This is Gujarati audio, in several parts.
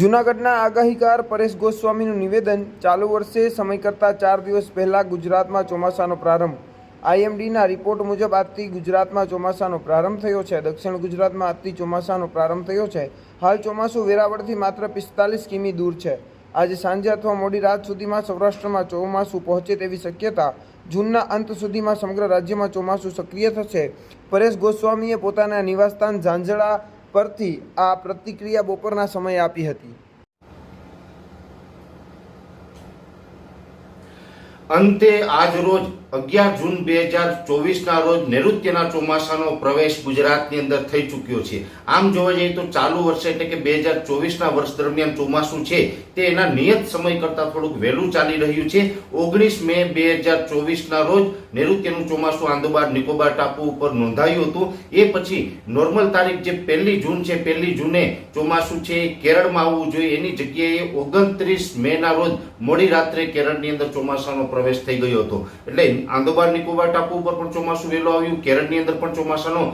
જૂનાગઢના આગાહીકાર પરેશ ગોસ્વામીનું નિવેદન ચાલુ વર્ષે સમય કરતાં ચાર દિવસ પહેલાં ગુજરાતમાં ચોમાસાનો પ્રારંભ. આઈએમડીના રિપોર્ટ મુજબ આજથી ગુજરાતમાં ચોમાસાનો પ્રારંભ થયો છે. દક્ષિણ ગુજરાતમાં આજથી ચોમાસાનો પ્રારંભ થયો છે. હાલ ચોમાસું વેરાવળથી માત્ર પિસ્તાલીસ કિમી દૂર છે. આજે સાંજે અથવા મોડી રાત સુધીમાં સૌરાષ્ટ્રમાં ચોમાસું પહોંચે તેવી શક્યતા. જૂનના અંત સુધીમાં સમગ્ર રાજ્યમાં ચોમાસું સક્રિય થશે. પરેશ ગોસ્વામીએ પોતાના નિવાસસ્થાન ઝાંઝડા પરથી આ પ્રતિક્રિયા બપોરના સમયે આપી હતી. અંતે આજ રોજ અગિયાર જૂન બે હજાર ચોવીસના રોજ નૈઋત્યના ચોમાસાનો પ્રવેશ ગુજરાતની અંદર થઈ ચૂક્યો છે. આમ જોવા જઈએ તો ચાલુ વર્ષે એટલે કે બે હજાર ચોવીસના વર્ષ દરમિયાન ચોમાસું છે તે એના નિયત સમય કરતાં થોડુંક વહેલું ચાલી રહ્યું છે. ઓગણીસ મે બે હજાર ચોવીસના રોજ નૈઋત્યનું ચોમાસું આંદોબાર નિકોબાર ટાપુ ઉપર નોંધાયું હતું. એ પછી નોર્મલ તારીખ જે પહેલી જૂન છે, પહેલી જૂને ચોમાસું છે કેરળમાં આવવું જોઈએ. એની જગ્યાએ ઓગણત્રીસ મે ના રોજ મોડી રાત્રે કેરળની અંદર ચોમાસાનો પ્રવેશ થઈ ગયો હતો. એટલે આંદોબાર નિકોબાર ટાપુ ઉપર પણ ચોમાસું વહેલો આવ્યું. કેરળની અંદર પણ ચોમાસાનો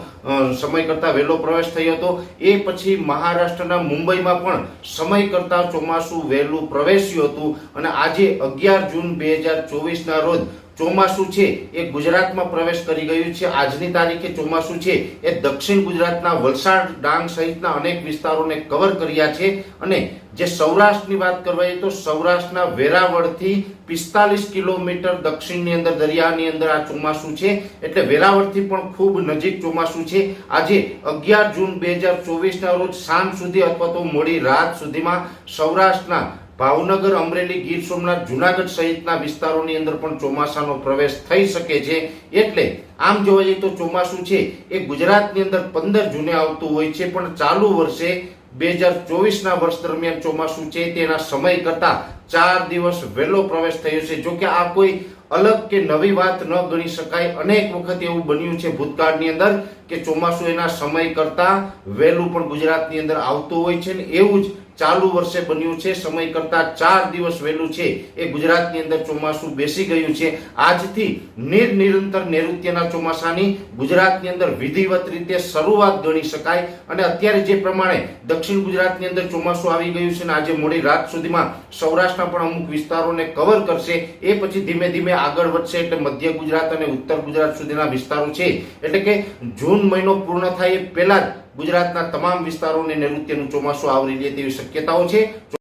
સમય કરતા વહેલો પ્રવેશ થયો હતો. એ પછી મહારાષ્ટ્રના મુંબઈમાં પણ સમય કરતા ચોમાસું વહેલું પ્રવેશ્યું હતું. અને આજે અગિયાર જૂન બે હજાર ચોવીસના રોજ ચોમાસું છે એ ગુજરાતમાં પ્રવેશ કરી ગયું છે. આજની તારીખે ચોમાસું છે એ દક્ષિણ ગુજરાતના વલસાડ, ડાંગ સહિતના અનેક વિસ્તારોને કવર કર્યા છે. અને જે સૌરાષ્ટ્રની વાત કરવાઈએ તો સૌરાષ્ટ્રના વેરાવળથી પિસ્તાલીસ કિલોમીટર દક્ષિણની અંદર, દરિયાની અંદર આ ચોમાસું છે. એટલે વેરાવળથી પણ ખૂબ નજીક ચોમાસું છે. આજે અગિયાર જૂન બે હજાર ચોવીસના રોજ સાંજ સુધી અથવા તો મોડી રાત સુધીમાં સૌરાષ્ટ્રના ભાવનગર અમરેલી ગીર સોમનાથ જુનાગઢ સહિતના વિસ્તારોની અંદર પણ ચોમાસાનો પ્રવેશ થઈ શકે છે. એટલે આમ જોવા જઈએ તો ચોમાસું છે એ ગુજરાતની અંદર પંદર જૂને આવતું હોય છે, પણ ચાલુ વર્ષે બે હજાર ચોવીસના વર્ષ દરમિયાન ચોમાસું છે તેના સમય કરતા ચાર દિવસ વહેલો પ્રવેશ થયો છે. જો કે આ કોઈ અલગ કે નવી વાત ન ગણી શકાય. અનેક વખત એવું બન્યું છે ભૂતકાળની અંદર કે ચોમાસું એના સમય કરતા વહેલું પણ ગુજરાતની અંદર આવતું હોય છે ને એવું જ ચાલુ વર્ષે બન્યું છે, સમય કરતા ચાર દિવસ વહેલું છે. એ ગુજરાતની અંદર ચોમાસું બેસી ગયું છે. આજથી નિરનિરંતર નૈઋત્યના ચોમાસાની ગુજરાતની અંદર વિધિવત રીતે શરૂઆત ગણી શકાય. અને અત્યારે જે પ્રમાણે દક્ષિણ ગુજરાતની અંદર ચોમાસું આવી ગયું છે ને આજે મોડી રાત સુધીમાં સૌરાષ્ટ્રના પણ અમુક વિસ્તારોને કવર કરશે. એ પછી ધીમે ધીમે આગળ વધશે એટલે મધ્ય ગુજરાત અને ઉત્તર ગુજરાત સુધીના વિસ્તારો છે. એટલે કે જૂન મહિનો પૂર્ણ થાય એ પહેલા જ ગુજરાતના તમામ વિસ્તારોને નૈઋત્યનું ચોમાસું આવરી લે તેવી શક્યતાઓ છે.